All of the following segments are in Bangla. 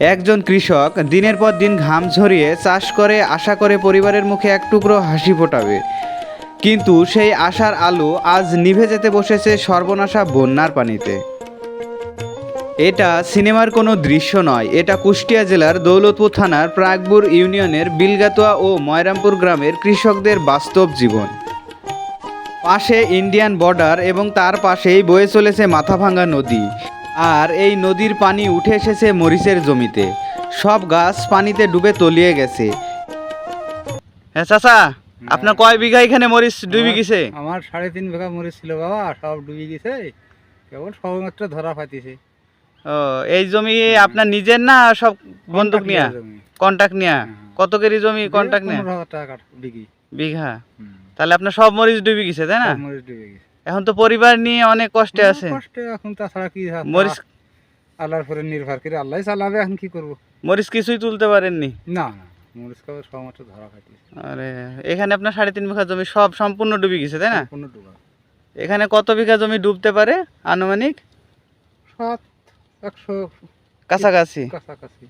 একজন কৃষক দিনের পর দিন ঘাম ঝরিয়ে চাষ করে, আশা করে পরিবারের মুখে এক টুকরো হাসি ফোটাবে। কিন্তু সেই আশার আলো আজ নিভে যেতে বসেছে সর্বনাশা বন্যার পানিতে। এটা সিনেমার কোনো দৃশ্য নয়। এটা কুষ্টিয়া জেলার দৌলতপুর থানার প্রাগপুর ইউনিয়নের বিলগাতোয়া ও ময়রামপুর গ্রামের কৃষকদের বাস্তব জীবন। পাশে ইন্ডিয়ান বর্ডার এবং তার পাশেই বয়ে চলেছে মাথাভাঙ্গা নদী। আর এই নদীর পানি উঠে এসেছে মরিচের জমিতে। সব গাছ পানিতে ডুবে তলিয়ে গেছে। হ্যাঁ চাচা আপনার কয় বিঘা এখানে মরিচ ডুবে গেছে? আমার সাড়ে তিন বিঘা মরিচ ছিল বাবা সব ডুবে গেছে। কেবল সবেমাত্র ধরা পাইতেছে ও এই জমি আপনার নিজের না সব বন্দুক নিয়া কন্টাক্ট নিয়া? কত কেরি জমি কন্টাক্ট নিয়া? বিঘা। তাহলে আপনার সব মরিচ ডুবে গেছে তাই না? মরিচ ডুবে গেছে। এখন তো পরিবার নিয়ে অনেক কষ্টে আছে। কষ্টে এখন তাছাড়া কি আছে? মরিচ আল্লাহর উপরে নির্ভর করে আল্লাহ চালাবে এখন কি করব? মরিচ কিছুই তুলতে পারেননি। না না মরিচ ধরা আরে এখানে আপনার সাড়ে তিন বিঘা জমি সব সম্পূর্ণ ডুবে গেছে তাই না? সম্পূর্ণ ডুবা এখানে কত বিঘা জমি ডুবতে পারে আনুমানিক? সাত একশো কাছাকাছি। কাছাকাছি।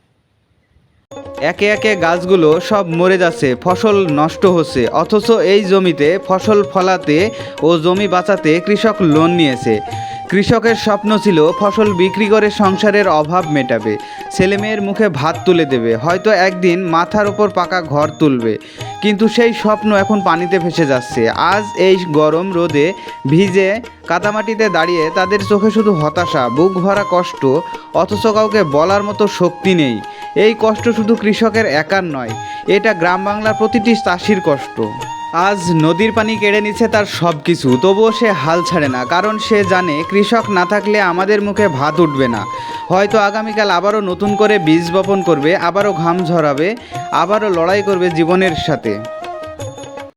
একে একে গাছগুলো সব মরে যাচ্ছে, ফসল নষ্ট হচ্ছে, অথচ এই জমিতে ফসল ফলাতে ও জমি বাঁচাতে কৃষক লোন নিয়েছে। কৃষকের স্বপ্ন ছিল ফসল বিক্রি করে সংসারের অভাব মেটাবে, ছেলেমেয়ের মুখে ভাত তুলে দেবে, হয়তো একদিন মাথার ওপর পাকা ঘর তুলবে। কিন্তু সেই স্বপ্ন এখন পানিতে ভেসে যাচ্ছে। আজ এই গরম রোদে ভিজে কাদামাটিতে দাঁড়িয়ে তাদের চোখে শুধু হতাশা, বুক ভরা কষ্ট, অথচ কাউকে বলার মতো শক্তি নেই। এই কষ্ট শুধু কৃষকের একার নয়, এটা গ্রাম বাংলার প্রতিটি চাষির কষ্ট। আজ নদীর পানি কেড়ে নিচ্ছে তার সব কিছু তবুও সে হাল ছাড়ে না, কারণ সে জানে কৃষক না থাকলে আমাদের মুখে ভাত উঠবে না। হয়তো আগামীকাল আবারও নতুন করে বীজ বপন করবে, আবারও ঘাম ঝরাবে, আবারও লড়াই করবে জীবনের সাথে।